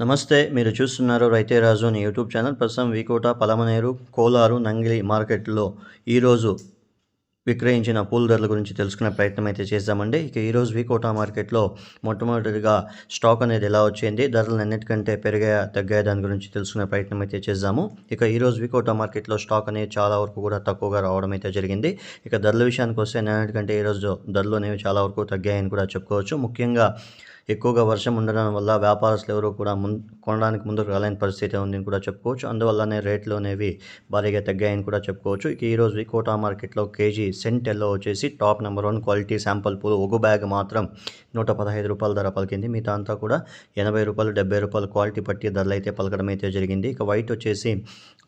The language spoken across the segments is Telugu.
నమస్తే మీరు చూస్తున్నారు రైతే రాజు అని యూట్యూబ్ ఛానల్. ప్రస్తుతం వీకోట పలమనేరు కోలారు నంగిలి మార్కెట్లో ఈరోజు విక్రయించిన పూల ధరల గురించి తెలుసుకునే ప్రయత్నం అయితే చేద్దామండి. ఇక ఈరోజు వీకోట మార్కెట్లో మొట్టమొదటిగా స్టాక్ అనేది ఎలా వచ్చింది ధరలు అన్నిటికంటే పెరిగాయా తగ్గాయా దాని గురించి తెలుసుకునే ప్రయత్నం అయితే చేద్దాము. ఇక ఈరోజు వీకోట మార్కెట్లో స్టాక్ అనేది చాలా వరకు కూడా తక్కువగా రావడం అయితే జరిగింది. ఇక ధరల విషయానికి వస్తే నిన్నటికంటే ఈరోజు ధరలు అనేవి చాలా వరకు తగ్గాయని కూడా చెప్పుకోవచ్చు. ముఖ్యంగా ఎక్కువగా వర్షం ఉండడం వల్ల వ్యాపారస్తులు ఎవరు కూడా ముం కొనడానికి ముందుకు రాలేని పరిస్థితి ఉందని కూడా చెప్పుకోవచ్చు. అందువల్లనే రేట్లు అనేవి భారీగా తగ్గాయని కూడా చెప్పుకోవచ్చు. ఇక ఈరోజు కోటా మార్కెట్లో కేజీ సెంట్ ఎల్లో వచ్చేసి top number one quality sample పూలు ఒక బ్యాగ్ మాత్రం నూట పదహైదు రూపాయల ధర పలికింది. మిగతా అంతా కూడా ఎనభై రూపాయలు డెబ్బై రూపాయలు క్వాలిటీ పట్టి ధరలు అయితే పలకడం అయితే జరిగింది. ఇక వైట్ వచ్చేసి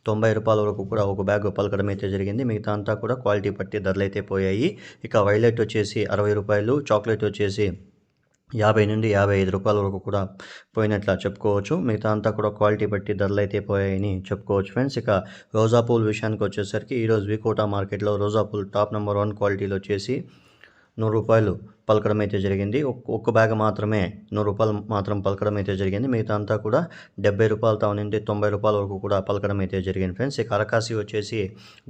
తొంభై రూపాయల వరకు కూడా ఒక బ్యాగ్ పలకడం అయితే జరిగింది. మిగతా అంతా కూడా క్వాలిటీ పట్టి ధరలు అయితే పోయాయి. ఇక వైలెట్ వచ్చేసి అరవై రూపాయలు చాక్లెట్ వచ్చేసి యాభై నుండి యాభై ఐదు రూపాయల వరకు కూడా పోయినట్లా చెప్పుకోవచ్చు. మిగతా అంతా కూడా క్వాలిటీ బట్టి ధరలు అయితే పోయాయని చెప్పుకోవచ్చు ఫ్రెండ్స్. ఇక రోజా పూల్ విషయానికి వచ్చేసరికి ఈరోజు వికోటా మార్కెట్లో రోజా పూల్ టాప్ నెంబర్ వన్ క్వాలిటీలో వచ్చేసి నూరు రూపాయలు పలకడం అయితే జరిగింది. ఒక్క బ్యాగ్ మాత్రమే నూరు రూపాయలు మాత్రం పలకడం అయితే జరిగింది. మిగతా అంతా కూడా డెబ్బై రూపాయలతో నుండి తొంభై రూపాయల వరకు కూడా పలకడం అయితే జరిగింది ఫ్రెండ్స్. ఇక అరకాసి వచ్చేసి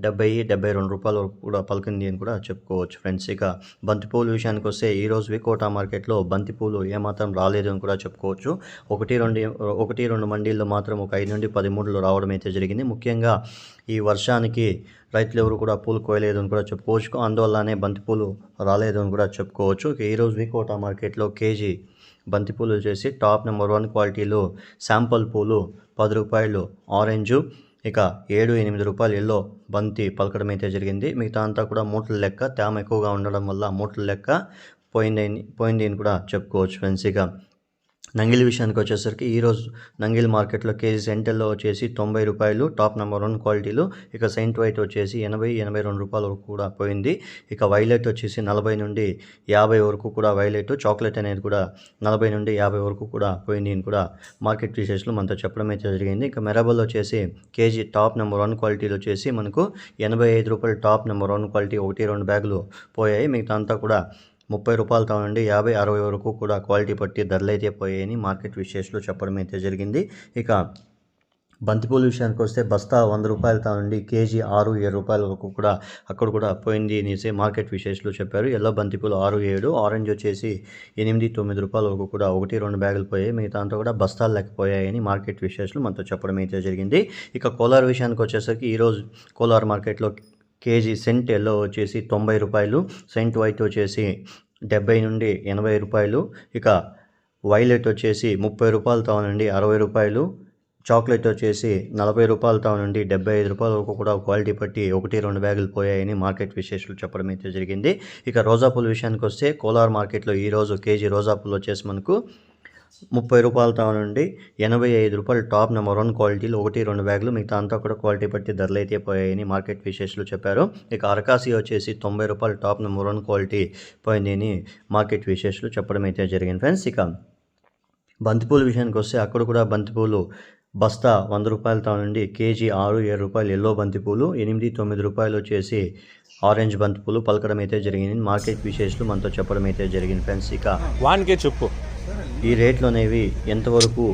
డెబ్బై డెబ్బై రెండు రూపాయల వరకు కూడా పలికింది అని కూడా చెప్పుకోవచ్చు ఫ్రెండ్స్. ఇక బంతిపూలు విషయానికి వస్తే ఈరోజు వికోటా మార్కెట్లో బంతిపూలు ఏమాత్రం రాలేదు అని కూడా చెప్పుకోవచ్చు. ఒకటి రెండు ఒకటి రెండు మండీల్లో మాత్రం ఒక ఐదు నుండి పది మూడులు రావడం అయితే జరిగింది. ముఖ్యంగా ఈ వర్షానికి రైతులు ఎవరు కూడా పూలు కోయలేదు అని కూడా చెప్పుకోవచ్చు. అందువల్లనే బంతిపూలు రాలేదు అని కూడా చెప్పుకోవచ్చు. ఈరోజు వికోటా మార్కెట్లో కేజీ బంతిపూలు వచ్చేసి టాప్ నెంబర్ వన్ క్వాలిటీలో శాంపుల్ పూలు పది రూపాయలు ఆరెంజు ఇక ఏడు ఎనిమిది రూపాయలు ఎల్లో బంతి పలకడం అయితే జరిగింది. మిగతా అంతా కూడా మూటల లెక్క తేమ ఎక్కువగా ఉండడం వల్ల మూటల లెక్క పోయిందని పోయింది అని కూడా చెప్పుకోవచ్చు ఫ్రెండ్స్ ఇక. నంగిలి విషయానికి వచ్చేసరికి ఈరోజు నంగిల్ మార్కెట్లో కేజీ సెంటర్లో వచ్చేసి తొంభై రూపాయలు టాప్ నెంబర్ వన్ క్వాలిటీలు ఇక సెంట్ వైట్ వచ్చేసి ఎనభై ఎనభై రెండు రూపాయల వరకు కూడా పోయింది. ఇక వైలెట్ వచ్చేసి నలభై నుండి యాభై వరకు కూడా వైలెట్ చాక్లెట్ అనేది కూడా నలభై నుండి యాభై వరకు కూడా పోయింది అని కూడా మార్కెట్ విశేషాలు మనతో చెప్పడం అయితే జరిగింది. ఇక మెరబల్ వచ్చేసి కేజీ టాప్ నెంబర్ వన్ క్వాలిటీలు వచ్చేసి మనకు ఎనభై ఐదు రూపాయలు టాప్ నెంబర్ వన్ క్వాలిటీ ఒకటి రెండు బ్యాగులు పోయాయి. మిగతా అంతా కూడా ముప్పై రూపాయలతో నుండి యాభై అరవై వరకు కూడా క్వాలిటీ పట్టి ధరలైతే పోయాయని మార్కెట్ విశేషాలు చెప్పడం అయితే జరిగింది. ఇక బంతిపూల విషయానికి వస్తే బస్తా వంద రూపాయలతో నుండి కేజీ ఆరు ఏడు రూపాయల వరకు కూడా అక్కడ కూడా పోయింది అనేసి మార్కెట్ విశేషాలు చెప్పారు. ఎల్లో బంతిపూలు ఆరు ఏడు ఆరెంజ్ వచ్చేసి ఎనిమిది తొమ్మిది రూపాయల వరకు కూడా ఒకటి రెండు బ్యాగులు పోయాయి. మిగతా అంతా కూడా బస్తాలు లేకపోయాయని మార్కెట్ విశేషాలు మనతో చెప్పడం అయితే జరిగింది. ఇక కోలార్ విషయానికి వచ్చేసరికి ఈరోజు కోలార్ మార్కెట్లో కేజీ సెంట్ ఎల్లో వచ్చేసి తొంభై రూపాయలు సెంట్ వైట్ వచ్చేసి డెబ్బై నుండి ఎనభై రూపాయలు ఇక వైలెట్ వచ్చేసి ముప్పై రూపాయలతో నుండి అరవై రూపాయలు చాక్లెట్ వచ్చేసి నలభై రూపాయలతో నుండి డెబ్బై ఐదు రూపాయల వరకు కూడా క్వాలిటీ బట్టి ఒకటి రెండు బ్యాగులు పోయాయని మార్కెట్ విశేషాలు చెప్పడం అయితే జరిగింది. ఇక రోజాపూల విషయానికి వస్తే కోలార్ మార్కెట్లో ఈరోజు కేజీ రోజాపూలు వచ్చేసి మనకు ముప్పై రూపాయలతో నుండి ఎనభై ఐదు రూపాయలు టాప్ నెంబర్ వన్ క్వాలిటీలు ఒకటి రెండు బ్యాగులు మిగతా అంతా కూడా క్వాలిటీ బట్టి ధరలు అయితే పోయాయని మార్కెట్ విశేషాలు చెప్పారు. ఇక అరకాసి వచ్చేసి తొంభై రూపాయలు టాప్ నెంబర్ వన్ క్వాలిటీ పోయింది అని మార్కెట్ విశేషాలు చెప్పడం అయితే జరిగింది. ఫ్రెండ్స్ ఇక బంతిపూల విషయానికి వస్తే అక్కడ కూడా బంతిపూలు బస్తా వంద రూపాయలతో నుండి కేజీ ఆరు ఏడు రూపాయలు ఎల్లో బంతిపూలు ఎనిమిది తొమ్మిది రూపాయలు వచ్చేసి ఆరెంజ్ బంతిపూలు పలకడం అయితే జరిగింది మార్కెట్ విశేషాలు మనతో చెప్పడం అయితే జరిగింది. ఫ్రెండ్స్ ఇక వానికే చెప్పు. ఈ రేట్లు అనేవి ఎంతవరకు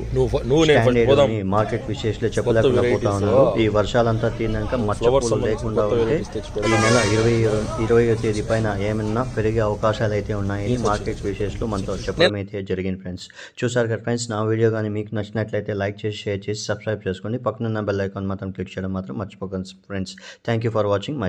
మార్కెట్ విశేషాలు చెప్పలేకుండా పోతా ఉన్నారు. ఈ వర్షాలంతా తీరినాక మచ్చపూలు లేకుండా ఉంటే. ఈ నెల ఇరవై ఇరవై తేదీ పైన ఏమన్నా పెరిగే అవకాశాలు అయితే ఉన్నాయని మార్కెట్ విశేషాలు మనతో చెప్పడం అయితే జరిగింది ఫ్రెండ్స్ చూసారు కదా ఫ్రెండ్స్ నా వీడియో కానీ మీకు నచ్చినట్లయితే లైక్ చేసి షేర్ చేసి సబ్స్క్రైబ్ చేసుకోండి. పక్కనున్న బెల్ ఐకాన్ మాత్రం క్లిక్ చేయడం మాత్రం మర్చిపోకండి friends thank you for watching my